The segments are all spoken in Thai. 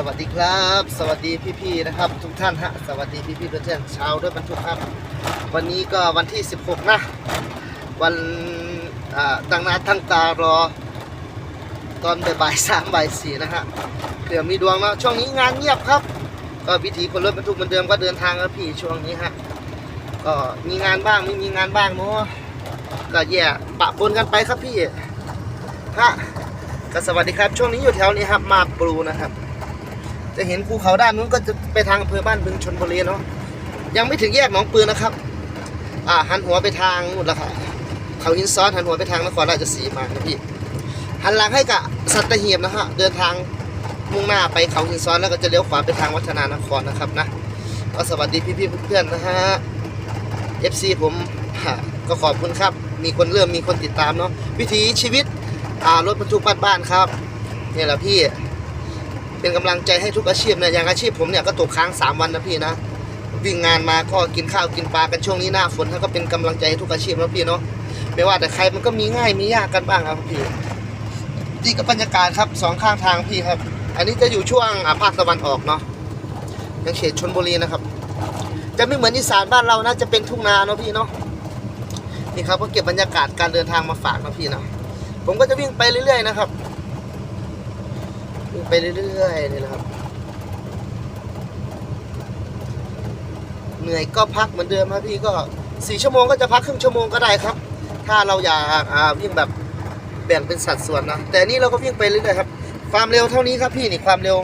สวัสดีครับ สวัสดีพี่ๆนะครับ ทุกท่านฮะสวัสดีพี่ๆเพื่อนๆชาวรถบรรทุกครับวันนี้ก็วันที่ 16 นะ วันอ่าตั้งน้าตั้งตารอ ตอนบ่ายสามบ่ายสี่นะฮะเผื่อมีดวงนะช่วงนี้งานเงียบครับ ก็วิถีคนรถบรรทุกเหมือนเดิมก็เดินทางครับพี่ช่วงนี้ฮะก็มีงานบ้างไม่มีงานบ้างเนาะก็แย่ปะปนกันไปครับพี่ฮะก็สวัสดีครับ ช่วงนี้อยู่แถวนี้ครับมาปรูนะครับ จะเห็นภูเขาด้านนู้นก็จะไปทางอำเภอบ้านบึงชนบุรีเนาะยังไม่ถึงแยกหนองปืนนะครับ อ่าหันหัวไปทางนู่นล้วครับเขาหินซ้อนหันหัวไปทางนครราชสีมาครับพี่หันหลังให้กับสัตหีบนะฮะเดินทางมุ่งหน้าไปเขาหินซ้อนแล้วก็จะเลี้ยวขวาไปทางวัฒนานครนะครับนะก็สวัสดีพี่ๆเพื่อนๆนะฮะ FC ผมก็ขอบคุณครับ มีคนเริ่มมีคนติดตามเนาะวิถีชีวิตอ่ารถบรรทุกบ้านๆครับเนี่ยแหละพี่ เป็นกำลังใจให้ทุกอาชีพเนะอย่างอาชีพผมเนี่ยก็ตกค้าง 3 วันนะพี่นะ วิ่งงานมาก็กินข้าวกินปลากันช่วงนี้หน้าฝนก็เป็นกำลังใจให้ทุกอาชีพนะพี่เนาะไม่ว่าแต่ใครมันก็มีง่ายมียากกันบ้างครับพี่นี่ก็บรรยากาศครับสองข้างทางพี่ครับ อันนี้จะอยู่ช่วงอ่าภาคตะวันออกเนาะยังเขตชนบุรีนะครับ จะไม่เหมือนอีสานบ้านเรานะจะเป็นทุ่งนาเนาะพี่เนาะนี่ครับก็เก็บบรรยากาศการเดินทางมาฝากนะพี่นะผมก็จะวิ่งไปเรื่อยๆนะครับ วิ่งไปเรื่อยๆนี่แหละครับ เหนื่อยก็พักเหมือนเดิมครับพี่ก็สี่ชั่วโมงก็จะพักครึ่งชั่วโมงก็ได้ครับ ถ้าเราอยากวิ่งแบบแบ่งเป็นสัดส่วนนะแต่นี่เราก็วิ่งไปเรื่อยๆครับ ความเร็วเท่านี้ครับพี่นี่ความเร็ว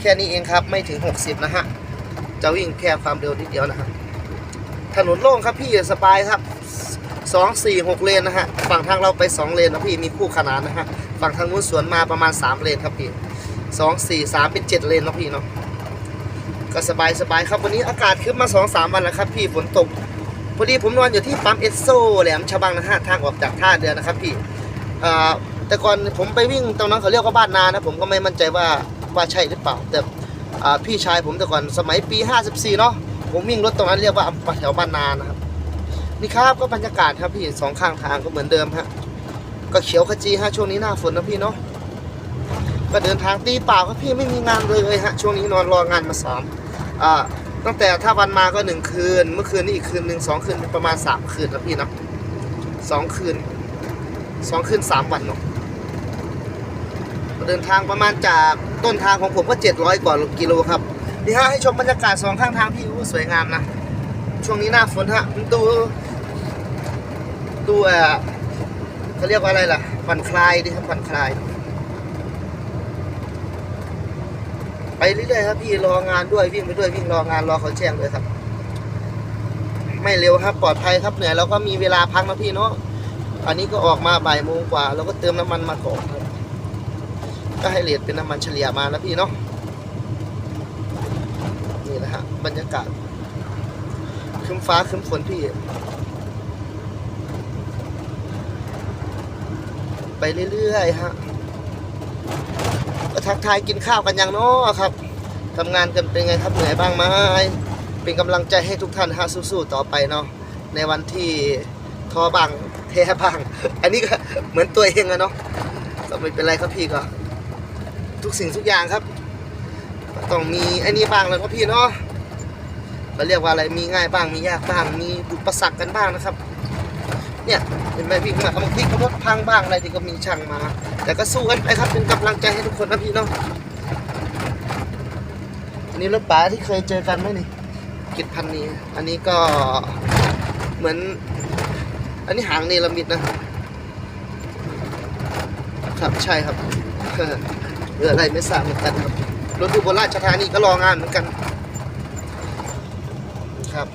แค่นี้เองครับ ไม่ถึง 60 นะฮะจะวิ่งแค่ความเร็วนิดเดียวนะครับถนนโล่งครับพี่สบายครับสองสี่หกเลนนะฮะ ฝั่งทางเราไปสองเลนนะพี่ มีคู่ขนานนะฮะ ฝั่งทางนู้นสวนมาประมาณสามเลนครับพี่ สองสี่สามเป็นเจ็ดเลนเนาะพี่เนาะก็สบายสบายครับวันนี้อากาศขึ้นมาสองสามวันแล้วครับพี่ฝนตกพอดีผมนอนอยู่ที่ปั๊มเอสโซแหลมฉบังนะฮะทางออกจากท่าเรือนะครับพี่แต่ก่อนผมไปวิ่งตรงนั้นเขาเรียกว่าบ้านนานะผมก็ไม่มั่นใจว่าว่าใช่หรือเปล่า แต่พี่ชายผมแต่ก่อนสมัยปี 54 เนาะผมวิ่งรถตรงนั้นเรียกว่าแถวบ้านนานะครับนี่ครับก็บรรยากาศครับพี่สองข้างทางก็เหมือนเดิมฮะก็เขียวขจีฮะช่วงนี้หน้าฝนนะพี่เนาะ ก็เดินทางตีเปล่าครับพี่ไม่มีงานเลยฮะช่วงนี้นอนรองานมาซ้อมอ่าตั้งแต่ถ้าวันมาก็หนึ่งคืน เมื่อคืนนี้อีกคืนหนึ่งสองคืนประมาณสามคืนนะพี่เนาะสองคืนสองคืนสามวันเนาะเดินทางประมาณจากต้นทางของผมก็เจ็ดร้อยกว่ากิโลครับนี่ฮะให้ชมบรรยากาศสองข้างทางพี่อู้สวยงามนะช่วงนี้หน้าฝนฮะดูดูอ่อเขาเรียกว่าอะไรล่ะผ่อนคลายดิครับผ่อนคลาย ไป เรื่อยๆครับพี่รองานด้วยวิ่งไปด้วยวิ่งรองานรอเขาแจ้งเลยครับ ไม่เร็วครับปลอดภัยครับเหนื่อยเราก็มีเวลาพักนะพี่เนาะอันนี้ก็ออกมาบ่ายโมงกว่าเราก็เติมน้ำมันมาก่อนครับก็ให้เลทเป็นน้ำมันเฉลี่ยมานะพี่เนาะนี่นะฮะบรรยากาศคึ้มฟ้าคึ้มฝนพี่ ไปเรื่อยๆฮะ ก็ทักทายกินข้าวกันยังเนาะครับทำงานกันเป็นไงครับเหนื่อยบ้างไหมเป็นกำลังใจให้ทุกท่านฮะสู้ๆต่อไปเนาะในวันที่ท้อบ้างแท้บ้าง อันนี้ก็เหมือนตัวเองอะเนาะก็ไม่เป็นไรครับพี่ก็ ทุกสิ่งทุกอย่างครับต้องมีไอ้นี่บ้างแล้วก็พี่เนาะก็เรียกว่าอะไรมีง่ายบ้างมียากบ้างมีอุปสรรคกันบ้างนะครับ เนี่ยเห็นไหมพี่มาบางทีก็รถพังบ้างอะไรที่ก็มีช่างมา แต่ก็สู้กันไปครับเป็นกำลังใจให้ทุกคนนะพี่เนาะอันนี้รถป๋าที่เคยเจอกันไหมนี่กิจพันนี้อันนี้ก็เหมือน อันนี้หางเนลมิดนะครับใช่ครับเรืออะไรไม่ทราบเหมือนกันครับรถอุบลราชธานีก็รองานเหมือนกันครับ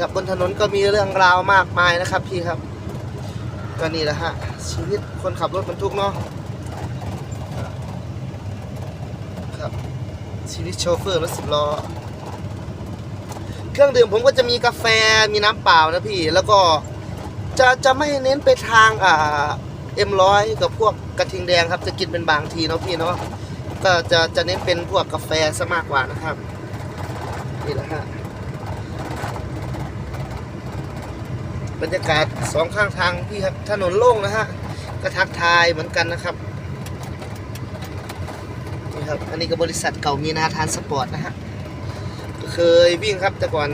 ครับบนถนนก็มีเรื่องราวมากมายนะครับพี่ครับ ก็นี่แหละฮะชีวิตคนขับรถบรรทุกเนาะครับชีวิตโชเฟอร์รถสิบล้อเครื่องดื่มผมก็จะมีกาแฟมีน้ำเปล่านะพี่ แล้วก็จะจะไม่เน้นไปทางอ่าเอ็มร้อยกับพวกกระทิงแดงครับ จะกินเป็นบางทีเนาะพี่เนาะก็จะจะเน้นเป็นพวกกาแฟซะมากกว่านะครับนี่แหละฮะ บรรยากาศสองข้างทางพี่ครับถนนโล่งนะฮะก็ทักทายเหมือนกันนะครับนี่ครับอันนี้ก็บริษัทเก่ามีนาทานสปอร์ตนะฮะเคยวิ่งครับแต่ก่อน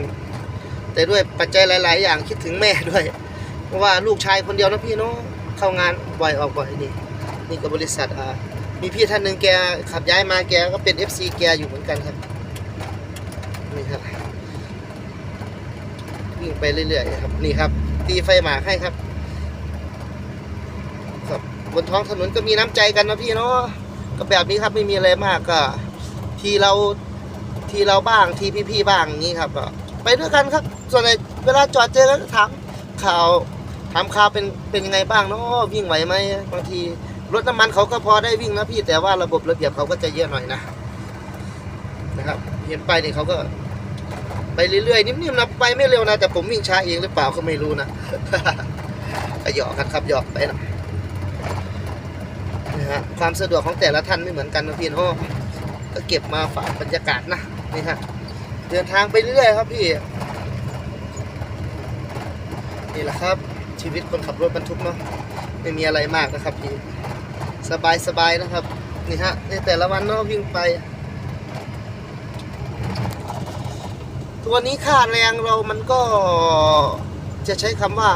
แต่ด้วยปัจจัยหลาย ๆ อย่างคิดถึงแม่ด้วย เพราะว่าลูกชายคนเดียวนะพี่เนาะเข้างานบ่อยออกบ่อยนี่นี่ก็บริษัทอ่ามีพี่ท่านหนึ่งแกขับย้ายมาแกก็เป็น FC แกอยู่เหมือนกันครับนี่ครับวิ่งไปเรื่อยๆครับนี่ครับ ตีไฟหมากให้ครับครับบนท้องถนนก็มีน้ำใจกันนะพี่เนาะก็แบบนี้ครับไม่มีอะไรมากก็ทีเราทีเราบ้างทีพี่ๆบ้างนี้ครับไปด้วยกันครับ ส่วนในเวลาจอดเจอกันถามข่าวถามข่าวเป็นเป็นยังไงบ้างเนาะวิ่งไหวไหมบางทีรถน้ำมันเขาก็พอได้วิ่งนะพี่แต่ว่าระบบระเบียบเขาก็จะเยอะหน่อยนะนะครับ เห็นไปเนี่ยเขาก็ ไปเรื่อยๆนิ่มๆนะไปไม่เร็วนะ แต่ผมวิ่งช้าเองหรือเปล่าก็ไม่รู้นะก็หยอกกันครับหยอกไปนะนะฮะความสะดวกของแต่ละท่านไม่เหมือนกันนะพี่เนาะก็เก็บมาฝากบรรยากาศนะนี่ฮะเดินทางไปเรื่อยครับพี่นี่แหละครับ ชีวิตคนขับรถบรรทุกเนาะไม่มีอะไรมากนะครับพี่สบายสบายๆนะครับนี่ฮะในแต่ละวันเนาะวิ่งไป ตัวนี้ค่าแรงเรามันก็จะใช้คำว่า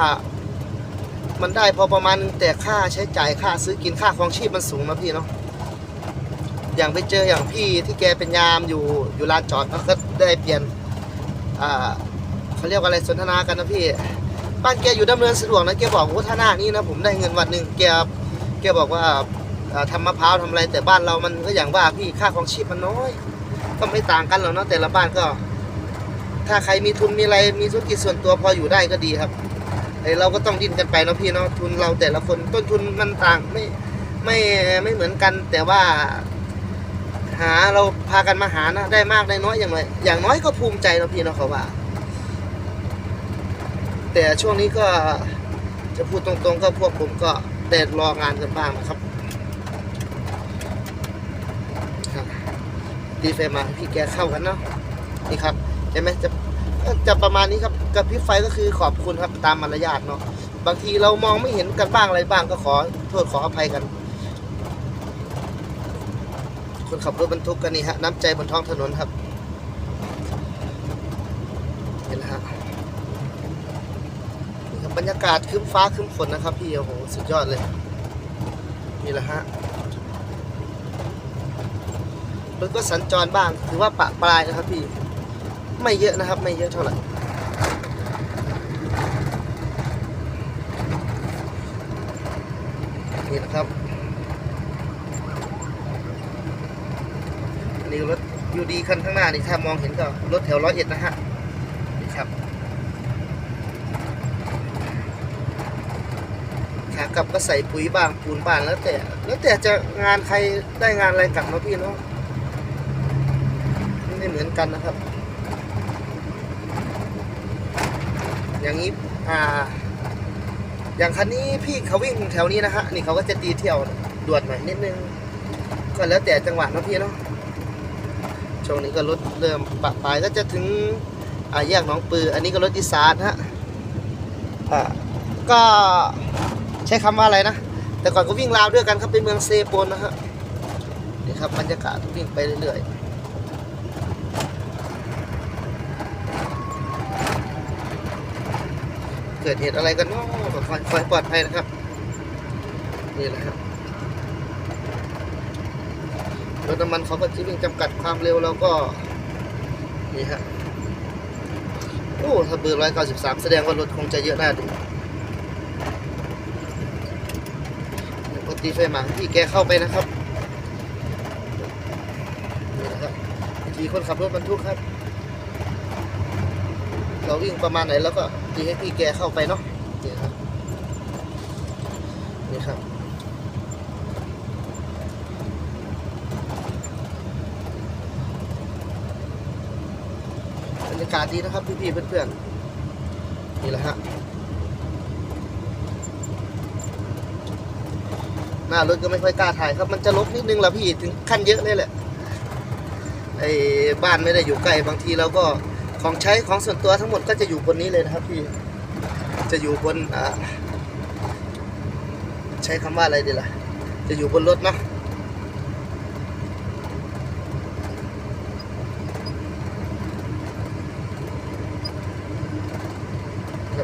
มันได้พอประมาณนึงแต่ค่าใช้จ่ายค่าซื้อกินค่าครองชีพมันสูงนะพี่เนาะอย่างไปเจออย่างพี่ที่แกเป็นยามอยู่อยู่ลานจอดก็ได้เปลี่ยนอ่าเขาเรียกว่าอะไรสนทนากันนะพี่บ้านแกอยู่ดำเนินสะดวกนะแกบอกว่าถ้าหน้านี้นะผมได้เงินวันหนึ่งแกแกบอกว่าอ่าทำมะพร้าวทำอะไรแต่บ้านเรามันก็อย่างว่าพี่ค่าครองชีพมันน้อย ก็ไม่ต่างกันหรอกเนาะแต่ละบ้านก็ ถ้าใครมีทุนมีอะไรมีธุรกิจส่วนตัวพออยู่ได้ก็ดีครับไอเราก็ต้องดิ้นกันไปเนาะพี่เนาะทุนเราแต่ละคนต้นทุนมันต่างไม่ไม่ไม่เหมือนกัน แต่ว่า หาเราพากันมาหานะได้มากได้น้อยอย่างไรอย่างน้อยก็ภูมิใจเนาะพี่เนาะเขาว่า แต่ช่วงนี้ก็จะพูดตรงๆ ก็พวกผมก็แต่รองานกันบ้างนะครับครับดีเฟมาพี่แกเข้ากันเนาะนี่ครับ เห็นไหมจะจะประมาณนี้ครับกระพริบไฟก็คือขอบคุณครับตามมารยาทเนาะบางทีเรามองไม่เห็นกันบ้างอะไรบ้างก็ขอโทษขออภัยกัน คนขับรถบรรทุกกันนี่ฮะน้ำใจบนท้องถนนครับเห็นฮะนี่ครับบรรยากาศครึ้มฟ้าครึ้มฝนนะครับพี่โอ้โหสุดยอดเลยนี่แหละฮะรถก็สัญจรบ้างถือว่าปะปลายนะครับพี่ ไม่เยอะนะครับ ไม่เยอะเท่าไหร่นี่นะครับนนี่รถยูดีคันข้างหน้านี่ถ้ามองเห็นก็รถแถวร้อยเอ็ดนะฮะนี่ครับขากลับก็ใส่ปุ๋ยบ้างปูนบ้างแล้วแต่ แล้วแต่จะงานใครได้งานอะไรกลับมาพี่เนาะไม่เหมือนกันนะครับ อย่างนี้อ่าอย่างคันนี้พี่เขาวิ่งแถวนี้นะฮะนี่เขาก็จะตีเที่ยวด่วนหน่อยนิดนึงก็แล้วแต่จังหวะเนาะพี่เนาะช่วงนี้ก็รถเริ่มปะปลายก็จะถึงอ่าแยกหนองปือ อันนี้ก็รถอีสานฮะอ่าก็ใช้คำว่าอะไรนะ แต่ก่อนก็วิ่งราวด้วยกันครับเป็นเมืองเซโปนนะฮะนี่ครับบรรยากาศวิ่งไปเรื่อยๆ กิดเหตุอะไรกันเนาะขอให้ปลอดภัยนะครับ นี่แหละครับรถน้ำมันเขาก็จะวิ่งจำกัดความเร็วแล้วก็ นี่ฮะโอ้ถ้าเบอร์ร้อยเก้าสิบสามแสดงว่ารถคงจะเยอะน่าดูปกติไฟหมาที่แกเข้าไปนะครับนี่นะครับวิธีคนขับรถบรรทุกครับ เราวิ่งประมาณไหนแล้วก็ตีให้พี่แกเข้าไปเนาะนี่ครับนี่ครับบรรยากาศดีนะครับพี่ๆเพื่อนๆนี่แหละฮะหน้ารถก็ไม่ค่อยกล้าถ่ายครับ มันจะลบนิดนึงละพี่ถึงขั้นเยอะเลยแหละไอ้บ้านไม่ได้อยู่ใกล้บางทีเราก็ ของใช้ของส่วนตัวทั้งหมดก็จะอยู่บนนี้เลยนะครับพี่ จะอยู่บนใช้คำว่าอะไรดีล่ะ จะอยู่บนรถเนาะ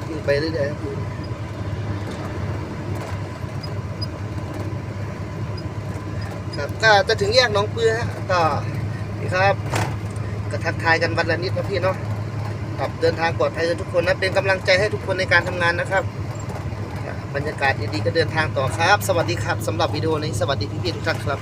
พุ่งไปเรื่อยๆครับครับก็จะถึงแยกน้องเปื้อก็นี่ครับก็ทักทายกันวันละนิดนะพี่เนาะ ครับเดินทางปลอดภัยทุกคนนะเป็นกำลังใจให้ทุกคนในการทำงานนะครับ บรรยากาศดีๆก็เดินทางต่อครับ สวัสดีครับสำหรับวิดีโอนี้สวัสดีพี่ๆทุกท่านครับ